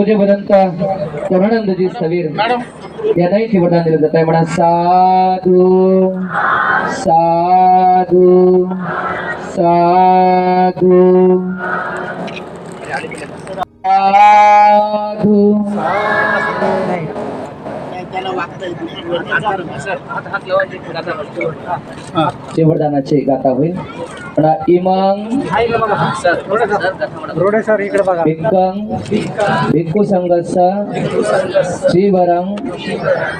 पूज्य भदंत करुणानंदजी स्थवीर यांनाही शिवदान दिलं जात आहे. म्हणा साधू साधू साधू. साधू. शिवदानाचे गाता होईल. इमांग रोडे सर. इकडे बघा. भिक्कं भिक्खू संघर्ष श्रीवरं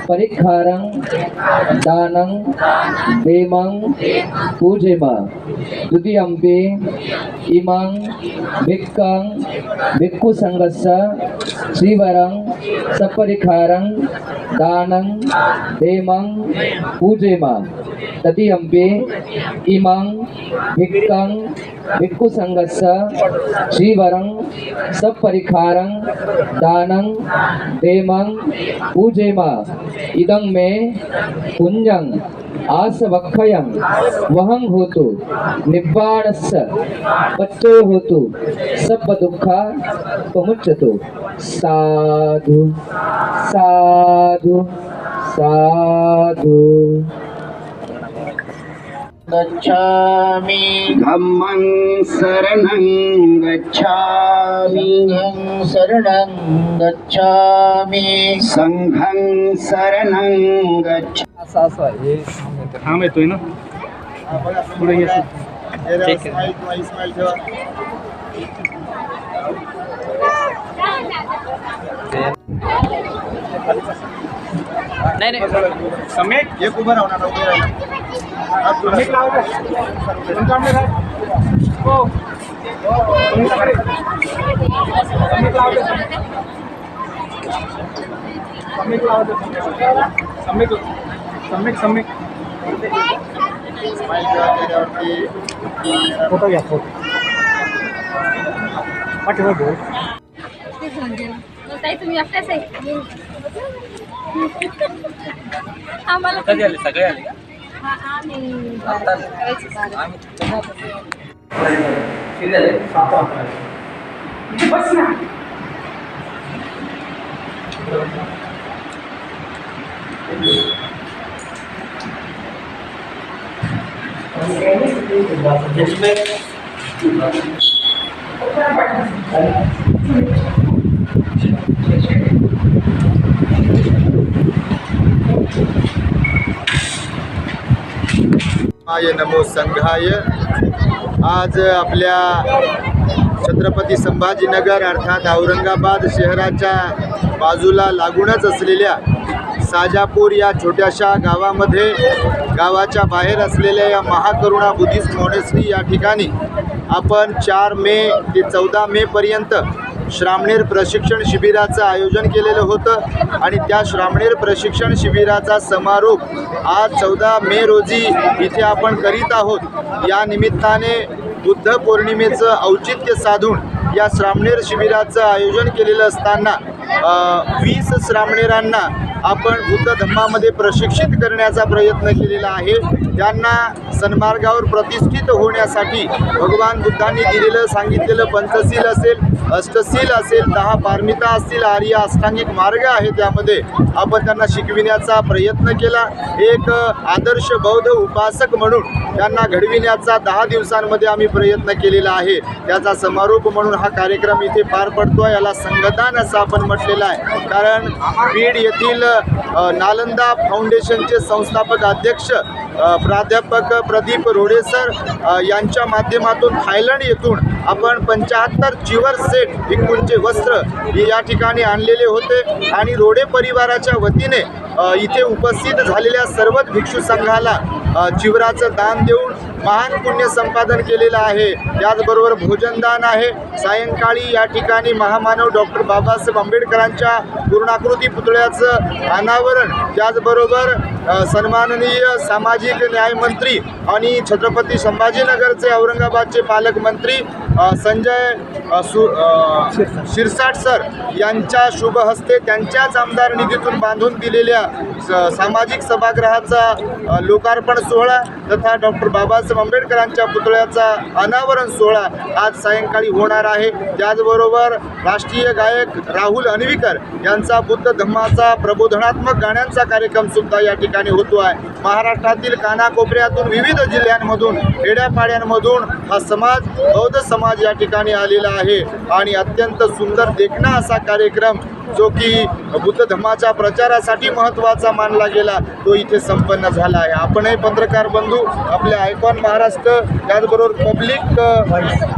परिखारं दानं देमं पूजेम द्वितीयम्पे इमं भिक्कं भिक्खु श्रीवरं सपरिखारं दानं देमं पूजेम. तृतीयम्पे इमं भिक्कं भिक्खु संघर्ष श्रीवरं सपरिखारं दानं देमं पूजेम इदं मे पुण्यं आसवक्षयं वहं होतु निब्बाणस्य पच्चो होतु सब दुःख पमुच्यतु। साधु साधु साधु। गच्छामि। धम्मं शरणं गच्छामि। सिंहं शरणं गच्छामि। सङ्घं शरणं गच्छ थांब येतोय ना? पुढे ये. नहीं नाही। समेट एक फ़ोटो घ्या फ़ोटो? पाठीवर बोल। ताई तुम्ही एकट्याच आहे आम्हाला कधी आले सगळे आले आम्ही करायचं चालेल. आय नमो संघाय. आज आपल्या छत्रपती संभाजीनगर अर्थात औरंगाबाद शहराच्या बाजूला लागूनच असलेल्या साजापूर या छोट्याशा गावामध्ये गावाच्या बाहेर असलेल्या या महाकरुणा बुद्धिस्ट मॉनेस्ट्री या ठिकाणी आपण चार मे ते चौदा मेपर्यंत श्रामणेर प्रशिक्षण शिबिराचं आयोजन केलेलं होतं आणि त्या श्रामणेर प्रशिक्षण शिबिराचा समारोप आज चौदा मे रोजी इथे आपण करीत आहोत. या निमित्ताने बुद्ध पौर्णिमेचं औचित्य साधून या श्रामणेर शिबिराचं आयोजन केलेलं असताना वीस श्रामणेरांना आपण बुद्ध धम्मामध्ये प्रशिक्षित करण्याचा प्रयत्न केलेला आहे. त्यांना सन्मार्गावर प्रतिष्ठित होण्यासाठी भगवान बुद्धांनी दिलेलं सांगितलेलं पंचशील असेल अष्टशील असेल दहा पारमिता असतील आर्य अष्टांगिक मार्ग आहे त्यामध्ये. आपण त्यांना शिकविण्याचा प्रयत्न केला. एक आदर्श बौद्ध उपासक म्हणून त्यांना घडविण्याचा दहा दिवसांमध्ये आम्ही प्रयत्न केलेला आहे. त्याचा समारोप म्हणून हा कार्यक्रम इथे पार पडतो याला संगदान असं आपण म्हटलेलं आहे. कारण बीड येथील नालंदा फाउंडेशनचे संस्थापक अध्यक्ष प्राध्यापक प्रदीप रोडेसर यांच्या माध्यमातून थायलंड येथून आपण पंच्याहत्तर चिवर सेट भिक्खूंचे वस्त्र या ठिकाणी आणलेले होते आणि रोडे परिवाराच्या वतीने इथे उपस्थित झालेल्या सर्वच भिक्षू संघाला चिवराचं दान देऊन महान पुण्य संपादन केलेलं आहे. त्याचबरोबर भोजनदान आहे. सायंकाळी या ठिकाणी महामानव डॉक्टर बाबासाहेब आंबेडकरांच्या पूर्णाकृती पुतळ्याचं अनावरण त्याचबरोबर सन्माननीय सामाजिक न्यायमंत्री आणि छत्रपती संभाजीनगरचे औरंगाबादचे पालकमंत्री संजय सु शिरसाट सर यांच्या शुभ हस्ते त्यांच्याच आमदार निधीतून बांधून दिलेल्या स- सामाजिक सभागृहाचा लोकार्पण सोहळा तथा डॉक्टर बाबासाहेब आंबेडकरांच्या पुतळ्याचा अनावरण सोहळा आज सायंकाळी होणार आहे. त्याचबरोबर राष्ट्रीय गायक राहुल अनविकर यांचा बुद्ध धम्माचा प्रबोधनात्मक गाण्यांचा कार्यक्रम सुद्धा या ठिकाणी होतो आहे. महाराष्ट्रातील कानाकोपऱ्यातून विविध जिल्ह्यांमधून खेड्यापाड्यांमधून हा समाज बौद्ध समाज या ठिकाणी आलेला आहे. आणि अत्यंत सुंदर देखणा असा कार्यक्रम जो की बुद्ध धर्माच्या प्रचारासाठी महत्त्वाचा मानला गेला तो इथे संपन्न झाला आहे. आपणही पत्रकार बंधू आपल्या आयकॉन महाराष्ट्र त्याचबरोबर पब्लिक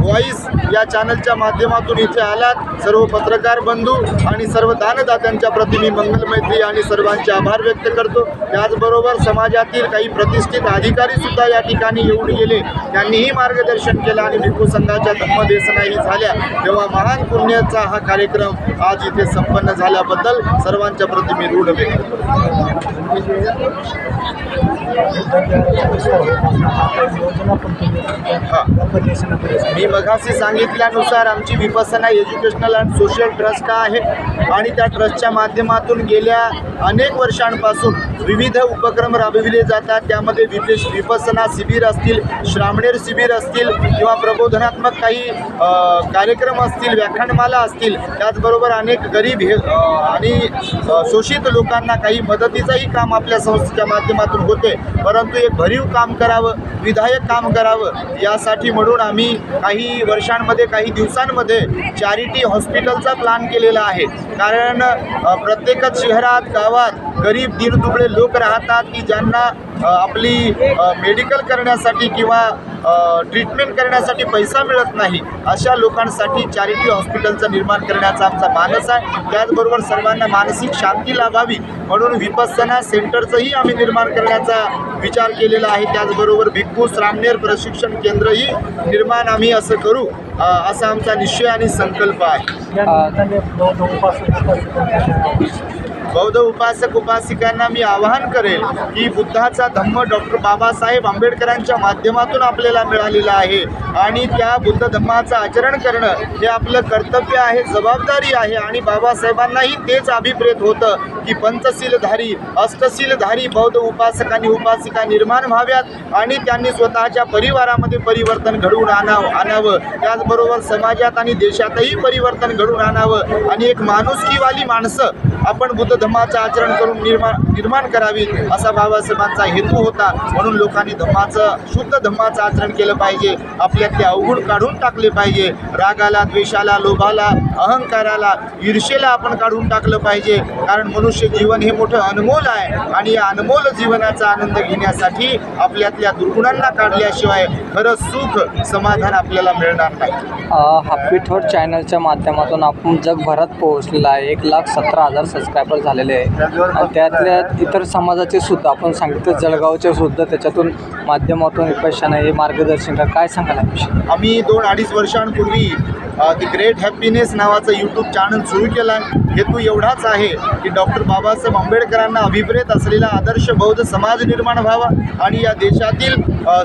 व्हॉईस या चॅनलच्या माध्यमातून इथे आलात. सर्व पत्रकार बंधू आणि सर्व दानदात्यांच्या प्रति मी मंगलमैत्री आणि सर्वांचे आभार व्यक्त करतो. त्याचबरोबर समाजातील काही प्रतिष्ठित अधिकारी सुद्धा या ठिकाणी येऊन गेले. त्यांनीही मार्गदर्शन केलं आणि भिक्खू संघाच्या धम्मदेसनाही झाल्या. तेव्हा महान पुण्याचा हा कार्यक्रम आज इथे संपन्न झाल्याबद्दल सर्वांच्या प्रति मी रूढ व्यक्त मी मघाशी सांगितल्यानुसार आमची Vipassana educational and social trust आहे? आणि त्या ट्रस्टच्या माध्यमातून गेल्या अनेक वर्षांपासून विविध उपक्रम राबविले जातात. त्यामध्ये विपेश विपसना शिबिर असतील श्रामणेर शिबिर असतील किंवा प्रबोधनात्मक काही कार्यक्रम असतील व्याख्यानमाला असतील त्याचबरोबर अनेक गरीब हे आणि शोषित लोकांना काही मदतीचंही काम आपल्या संस्थेच्या माध्यमातून होते परंतु एक भरीव काम करावं विधायक काम करावं यासाठी म्हणून आम्ही काही वर्षांमध्ये काही दिवसांमध्ये चॅरिटी हॉस्पिटलचा प्लॅन केलेला आहे. कारण प्रत्येकच शहरात गावात गरीब दीनदुबळे लोक राहतात की ज्यांना आपली मेडिकल करण्यासाठी किंवा ट्रीटमेंट करण्यासाठी पैसा मिळत नाही अशा लोकांसाठी चॅरिटी हॉस्पिटलचं निर्माण करण्याचा आमचा मानस आहे. त्याचबरोबर सर्वांना मानसिक शांती लाभावी म्हणून विपसना सेंटरचंही आम्ही निर्माण करण्याचा विचार केलेला आहे. त्याचबरोबर भिक्खू श्रामनेर प्रशिक्षण केंद्रही निर्माण आम्ही असं करू असा आमचा निश्चय आणि संकल्प आहे. बौद्ध उपासक उपासिकांना मी आवाहन करेल की बुद्धाचा धम्म डॉक्टर बाबासाहेब आंबेडकरांच्या माध्यमातून आपल्याला मिळालेला आहे. आणि त्या बुद्ध धम्माचं आचरण करणं हे आपलं कर्तव्य आहे जबाबदारी आहे. आणि बाबासाहेबांनाही तेच अभिप्रेत होतं की पंचशीलधारी अष्टशीलधारी बौद्ध उपासक आणि उपासिका निर्माण व्हाव्यात आणि त्यांनी स्वतःच्या परिवारामध्ये परिवर्तन घडवून आणावं आणावं. त्याचबरोबर समाजात आणि देशातही परिवर्तन घडवून आणावं. आणि एक माणुसकीवाली माणसं आपण बुद्ध धम्माचं आचरण करून निर्माण निर्माण करावी असा बाबासाहेबांचा हेतू होता. म्हणून लोकांनी धम्माचं शुद्ध धम्माचं आचरण केलं पाहिजे. आपल्यातले अवगुण काढून टाकले पाहिजे. रागाला द्वेषाला लोभाला अहंकाराला ईर्षेला आपण काढून टाकलं पाहिजे. कारण मनुष्य जीवन हे मोठं अनमोल आहे आणि या अनमोल जीवनाचा आनंद घेण्यासाठी आपल्यातल्या दुर्गुणांना काढल्याशिवाय खरं सुख समाधान आपल्याला मिळणार नाही. हॅपी थॉट चॅनलच्या माध्यमातून आपण जगभरात पोहोचलेला आहे. एक लाख सतरा हजार सबस्क्रायबर झालेले आहे. त्यातल्या इतर समाजाचे सुद्धा आपण सांगितलं जळगावचे सुद्धा त्याच्यातून माध्यमातून विपक्षानं हे मार्गदर्शन काय सांगायला आम्ही दोन अडीच वर्षांपूर्वी दी ग्रेट हॅपीनेस नावाचं यूट्यूब चॅनल सुरू केला हेतू एवढाच आहे की डॉक्टर बाबासाहेब आंबेडकरांना अभिप्रेत असलेला आदर्श बौद्ध समाज निर्माण व्हावा आणि या देशातील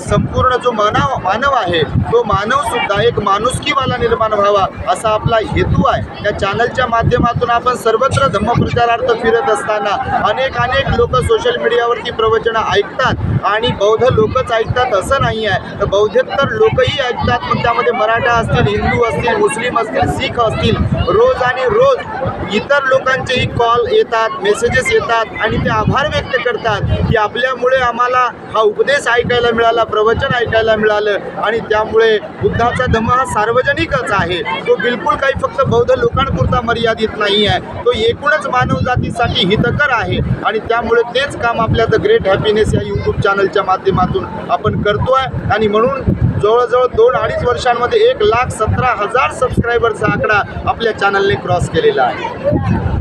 संपूर्ण जो मानव मानव आहे तो मानवसुद्धा एक माणुसकीवाला निर्माण व्हावा असा आपला हेतू आहे. या चॅनलच्या माध्यमातून आपण सर्वत्र धम्मप्रचारार्थ फिरत असताना अनेक अनेक लोक सोशल मीडियावरती प्रवचनं ऐकतात आणि बौद्ध लोकच ऐकतात असं नाही आहे. तर बौद्धेतर लोकही ऐकतात पण त्यामध्ये मराठा असतील हिंदू असतील मुस्लिम असतील शीख असतील रोज आणि रोज इतर लोकांचेही कॉल येतात मेसेजेस येतात आणि ते आभार व्यक्त करतात की आपल्यामुळे आम्हाला हा उपदेश ऐकायला मिळाला प्रवचन ऐकायला मिळालं आणि त्यामुळे बुद्धाचा धम्म हा सार्वजनिकच आहे. तो बिलकुल काही फक्त बौद्ध लोकांपुरता मर्यादित नाही आहे. तो एकूणच मानवजातीसाठी हितकर आहे आणि त्यामुळे तेच काम आपल्या द ग्रेट हॅपीनेस या यूट्यूब चॅनलच्या माध्यमातून आपण करतो आहे आणि म्हणून जवळजवळ दोन अडीच वर्षांमध्ये एक लाख सतरा हजार सबस्क्रायबरचा आकडा आपल्या चॅनलने क्रॉस केलेला आहे.